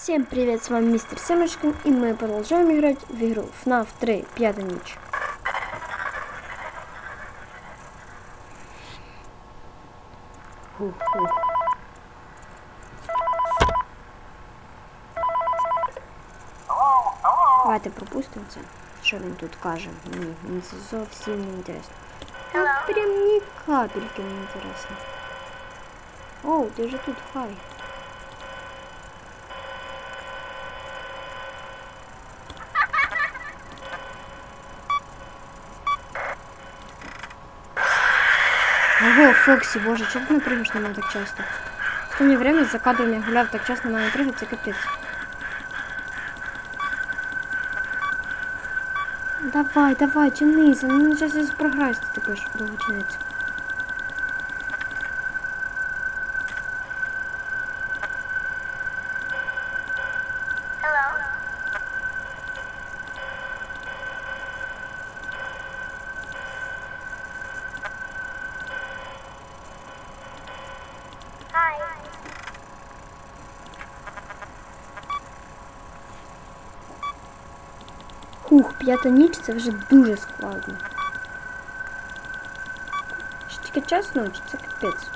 Всем привет, с вами мистер Семочкин, и мы продолжаем играть в игру FNAF 3, пятая ночь. Фу-фу. Давайте пропустимо це. Що він тут каже? Мені, мені це зовсім не інтересно. Ну, прям ні капельки не інтересно. О, ти вже тут, хай. Ого, Фоксі, боже, чого ти не пригаєш на мене так часто? То время за кадром я так часто на мене пригати, це капець. Давай, давай, чинися, ну зараз я ты ти також довго чиниться. Хух, п'ята ніч це вже дуже складно. Ще тільки час ночі, це капець.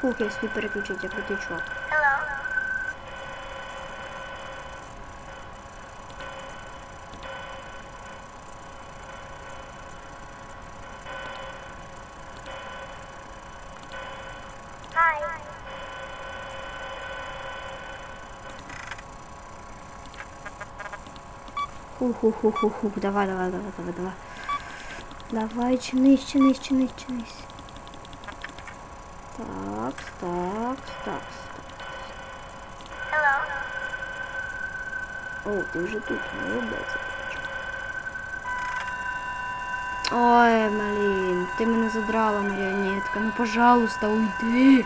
Хух, я собі переключить, як крутий чувак. Хух-хух-хух-хух, давай, давай, давай, давай, давай. Давай, чинись, чинись, чинись, чинись. Так, так, так, так. О, ти вже тут, молодець. Ой, блін, ти мене задрала, маріонетка. Ну, пожалуйста, уйди.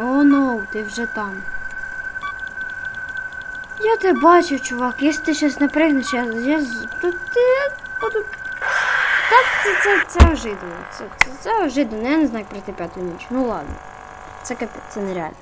О, ну, ти вже там. Я тебе бачу, чувак. Якщо ти зараз напрягнеш, я, я тут ти буду. Так, це, це, це ожиданно. Це, це, це ожиданно. Я не знаю пройти п'яту ніч. Ну ладно. Це капець, це нереально.